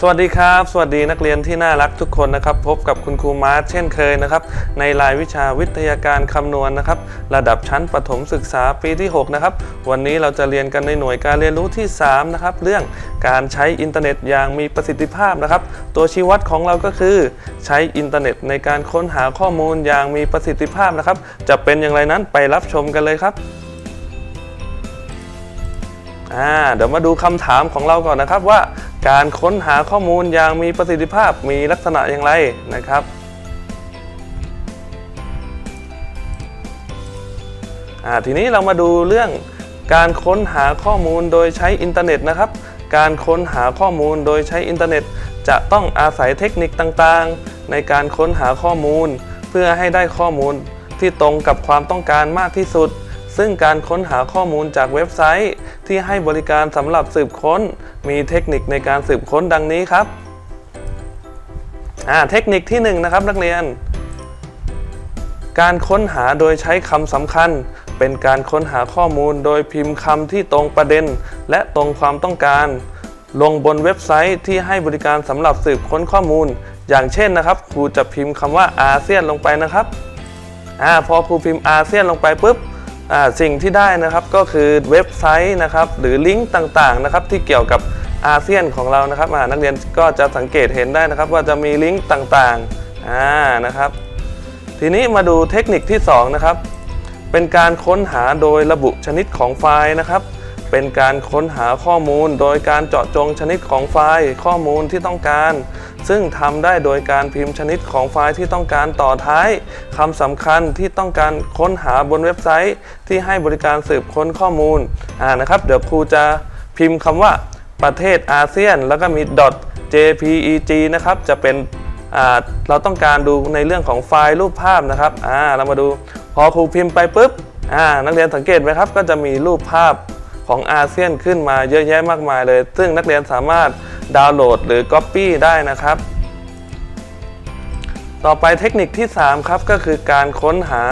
สวัสดีครับ สวัสดีนักเรียนที่น่ารักทุกคนนะครับ พบกับคุณครูมาร์ทเช่นเคยนะครับ ในรายวิชาวิทยาการคำนวณนะครับ ระดับชั้นประถมศึกษาปีที่ 6 นะครับ วันนี้เราจะเรียนกันในหน่วยการเรียนรู้ที่ 3 นะครับ เรื่องการใช้อินเทอร์เน็ตอย่างมีประสิทธิภาพนะครับ ตัวชี้วัดของเราก็คือ ใช้อินเทอร์เน็ตในการค้นหาข้อมูลอย่างมีประสิทธิภาพนะครับ จะเป็นอย่างไรนั้นไปรับชมกันเลยครับอ่าเดี๋ยวมาดูคำถามของเราก่อนนะครับว่า การค้นหาข้อมูลอย่างมีประสิทธิภาพมีลักษณะอย่างไรนะครับทีนี้เรามาดูเรื่องการค้นหาข้อมูลโดยใช้อินเทอร์เน็ตนะครับ การค้นหาข้อมูลโดยใช้อินเทอร์เน็ต จะต้องอาศัยเทคนิคต่างๆ ในการค้นหาข้อมูล เพื่อให้ได้ข้อมูลที่ตรงกับความต้องการมากที่สุด ซึ่งการค้นหาข้อมูลจากเว็บไซต์ ที่ให้บริการสำหรับสืบค้น มีเทคนิคในการสืบค้นดังนี้ครับเทคนิคที่1นงนะครับนักเรียน การค้นหาโดยใช้คำสำคัญ เป็นการค้นหาข้อมูลโดยพิมพ์คำที่ตรงประเด็น และตรงความต้องการ ลงบนเว็บไซต์ที่ให้บริการสำหรับสืบค้นข้อมูล อย่างเช่นนะครับครูจะพิมพ์คำว่าอาเซียนลงไปนะครับอพอครูพิมพ์อาเซียนลงไปปุ๊บ สิ่งที่ได้นะครับก็คือเว็บไซต์นะครับหรือลิงก์ต่างๆนะครับที่เกี่ยวกับอาเซียนของเรานะครับนักเรียนก็จะสังเกตเห็นได้นะครับว่าจะมีลิงก์ต่างๆอ่านะครับ ทีนี้มาดูเทคนิคที่2นะครับเป็นการค้นหาโดยระบุชนิดของไฟล์นะครับ เป็นการค้นหาข้อมูลโดยการเจาะจงชนิดของไฟล์ข้อมูลที่ต้องการ ซึ่งทำได้โดยการพิมพ์ชนิดของไฟล์ที่ต้องการต่อท้ายคำสำคัญที่ต้องการค้นหาบนเว็บไซต์ ที่ให้บริการสืบค้นข้อมูลอ่านะครับ เดี๋ยวครูจะพิมพ์คำว่าประเทศอาเซียน แล้วก็มี .jpeg นะครับจะเป็นเราต้องการดูในเรื่องของไฟล์รูปภาพนะครับเรามาดูพอครูพิมพ์ไปปุ๊บนักเรียนสังเกตไหมครับ ก็จะมีรูปภาพ ของอาเซียนขึ้นมาเยอะแยะมากมายเลย ซึ่งนักเรียนสามารถดาวน์โหลดหรือ Copy ได้นะครับ ต่อไปเทคนิคที่ 3 ครับก็คือการค้นหา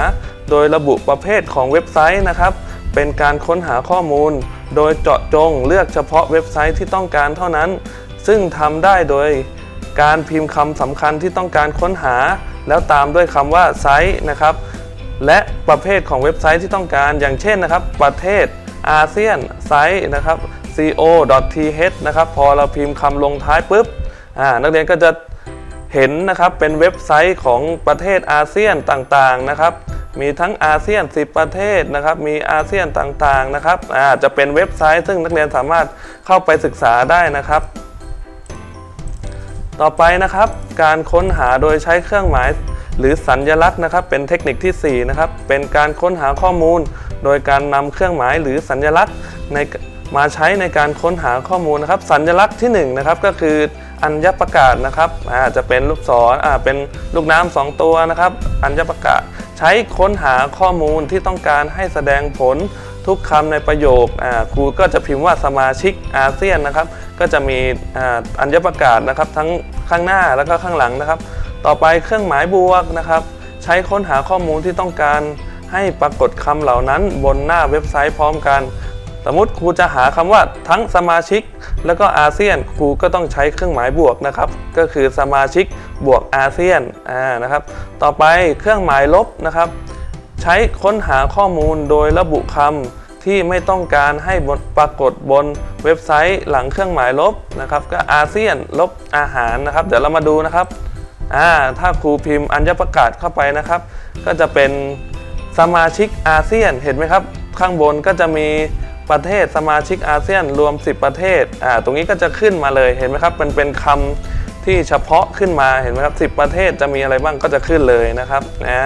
โดยระบุประเภทของเว็บไซต์นะครับ เป็นการค้นหาข้อมูล โดยเจาะจงเลือกเฉพาะเว็บไซต์ที่ต้องการเท่านั้น ซึ่งทำได้โดยการพิมพ์คำสำคัญที่ต้องการค้นหา แล้วตามด้วยคำว่าไซต์นะครับ และประเภทของเว็บไซต์ที่ต้องการอย่างเช่นนะครับ ประเทศ อาเซียนไซต์นะครับ co.th นะครับพอเราพิมพ์คำลงท้ายปุ๊บนักเรียนก็จะเห็นนะครับเป็นเว็บไซต์ของประเทศอาเซียนต่างๆนะครับ มีทั้งอาเซียน 10 ประเทศนะครับ มีอาเซียนต่างๆนะครับอ่าจะเป็นเว็บไซต์ ซึ่งนักเรียนสามารถเข้าไปศึกษาได้นะครับ ต่อไปนะครับการค้นหาโดยใช้เครื่องหมายหรือสัญญลักษณ์นะครับ เป็นเทคนิคที่ 4 นะครับ เป็นการค้นหาข้อมูล โดยการนำเครื่องหมายหรือสัญญลักษณ์ในมาใช้ในการค้นหาข้อมูลนะครับ สัญญลักษณ์ที่1นะครับก็คืออัญญประกาศนะครับอาจจะเป็นลูกศรอ่าเป็นลูกน้ำสองตัวนะครับ อัญญประกาศใช้ค้นหาข้อมูลที่ต้องการให้แสดงผลทุกคำในประโยคอ่าครูก็จะพิมพ์ว่าสมาชิกอาเซียนนะครับ ก็จะมีอ่าอัญญประกาศนะครับ ทั้งข้างหน้าแล้วก็ข้างหลังนะครับ ต่อไปเครื่องหมายบวกนะครับ ใช้ค้นหาข้อมูลที่ต้องการ ให้ปรากฏคำเหล่านั้นบนหน้าเว็บไซต์พร้อมกัน สมมติครูจะหาคำว่าทั้งสมาชิก แล้วก็อาเซียนครูก็ต้องใช้เครื่องหมายบวกนะครับ ก็คือสมาชิกบวกอาเซียนอ่านะครับ ต่อไปเครื่องหมายลบนะครับ ใช้ค้นหาข้อมูลโดยระบุคำที่ไม่ต้องการให้ปรากฏบนเว็บไซต์หลังเครื่องหมายลบนะครับ ก็อาเซียนลบอาหารนะครับ เดี๋ยวเรามาดูนะครับอ่าถ้าครูพิมพ์อัญญประกาศเข้าไปนะครับ ก็จะเป็น สมาชิกอาเซียนเห็นไหมครับ ข้างบนก็จะมีประเทศสมาชิกอาเซียนรวม 10 ประเทศอ่าตรงนี้ก็จะขึ้นมาเลยเห็นไหมครับมันเป็นคำที่เฉพาะขึ้นมาเห็นไหมครับ 10 ประเทศจะมีอะไรบ้างก็จะขึ้นเลยนะครับอ่า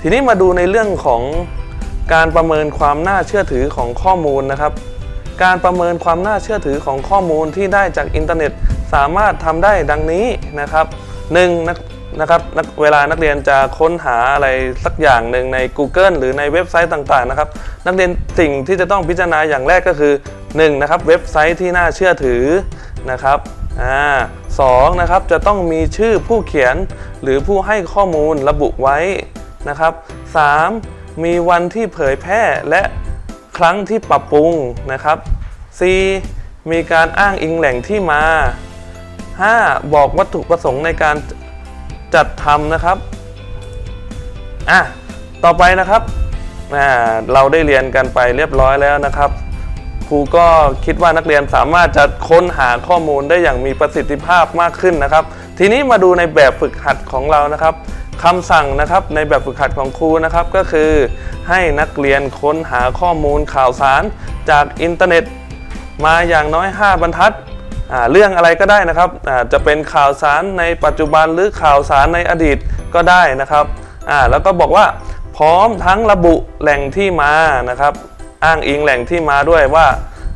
ทีนี้มาดูในเรื่องของการประเมินความน่าเชื่อถือของข้อมูลนะครับ การประเมินความน่าเชื่อถือของข้อมูลที่ได้จากอินเทอร์เน็ต สามารถทำได้ดังนี้นะครับหนึ่งนะ นะครับนักเวลานักเรียนจะค้นหาอะไรสักอย่างหนึ่งใน Google หรือในเว็บไซต์ต่างๆนะครับ นักเรียนสิ่งที่จะต้องพิจารณาอย่างแรกก็คือ1นะครับเว็บไซต์ที่น่าเชื่อถือนะครับอ่าสองนะครับจะต้องมีชื่อผู้เขียนหรือผู้ให้ข้อมูลระบุไว้นะครับ 3. มีวันที่เผยแพร่และครั้งที่ปรับปรุงนะครับ 4. มีการอ้างอิงแหล่งที่มา 5. บอกวัตถุประสงค์ในการ จัดทำนะครับอะต่อไปนะครับอ่เราได้เรียนกันไปเรียบร้อยแล้วนะครับ ครูก็คิดว่านักเรียนสามารถจะค้นหาข้อมูลได้อย่างมีประสิทธิภาพมากขึ้นนะครับ ทีนี้มาดูในแบบฝึกหัดของเรานะครับคำสั่งนะครับในแบบฝึกหัดของครูนะครับก็คือ ให้นักเรียนค้นหาข้อมูลข่าวสารจากอินเทอร์เน็ต มาอย่างน้อย 5 บรรทัด เรื่องอะไรก็ได้นะครับอ่าจะเป็นข่าวสารในปัจจุบันหรือข่าวสารในอดีตก็ได้นะครับอ่าแล้วก็บอกว่าพร้อมทั้งระบุแหล่งที่มานะครับ อ้างอิงแหล่งที่มาด้วยว่า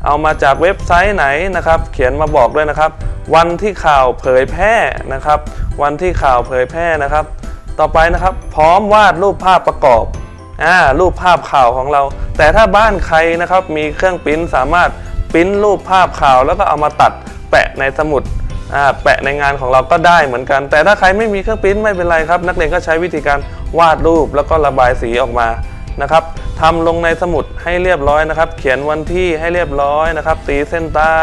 เอามาจากเว็บไซต์ไหนนะครับ เขียนมาบอกด้วยนะครับ วันที่ข่าวเผยแพร่นะครับ วันที่ข่าวเผยแพร่นะครับ ต่อไปนะครับ พร้อมวาดรูปภาพประกอบอ่ารูปภาพข่าวของเรา แต่ถ้าบ้านใครนะครับมีเครื่องปริ้นสามารถปริ้นรูปภาพข่าวแล้วก็เอามาตัด แปะในสมุดแปะในงานของเราก็ได้เหมือนกัน แต่ถ้าใครไม่มีเครื่องปริ้นไม่เป็นไรครับ นักเรียนก็ใช้วิธีการวาดรูปแล้วก็ระบายสีออกมานะครับทำลงในสมุดให้เรียบร้อยนะครับ เขียนวันที่ให้เรียบร้อยนะครับตีเส้นใต้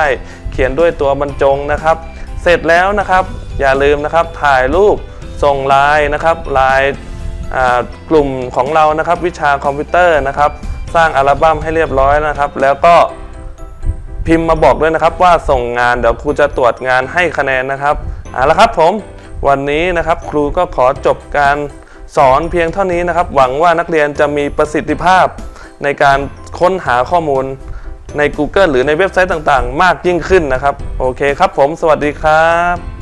เขียนด้วยตัวบรรจงนะครับ เสร็จแล้วนะครับ อย่าลืมนะครับถ่ายรูปส่งไลน์นะครับไลน์กลุ่มของเรานะครับ วิชาคอมพิวเตอร์นะครับ สร้างอัลบั้มให้เรียบร้อยนะครับ แล้วก็ พิมพ์มาบอกด้วยนะครับว่าส่งงานเดี๋ยวครูจะตรวจงานให้คะแนนนะครับเอาละครับผมวันนี้นะครับครูก็ขอจบการสอนเพียงเท่านี้นะครับ หวังว่านักเรียนจะมีประสิทธิภาพในการค้นหาข้อมูลใน Google หรือในเว็บไซต์ต่างๆ มากยิ่งขึ้นนะครับ โอเคครับผม สวัสดีครับ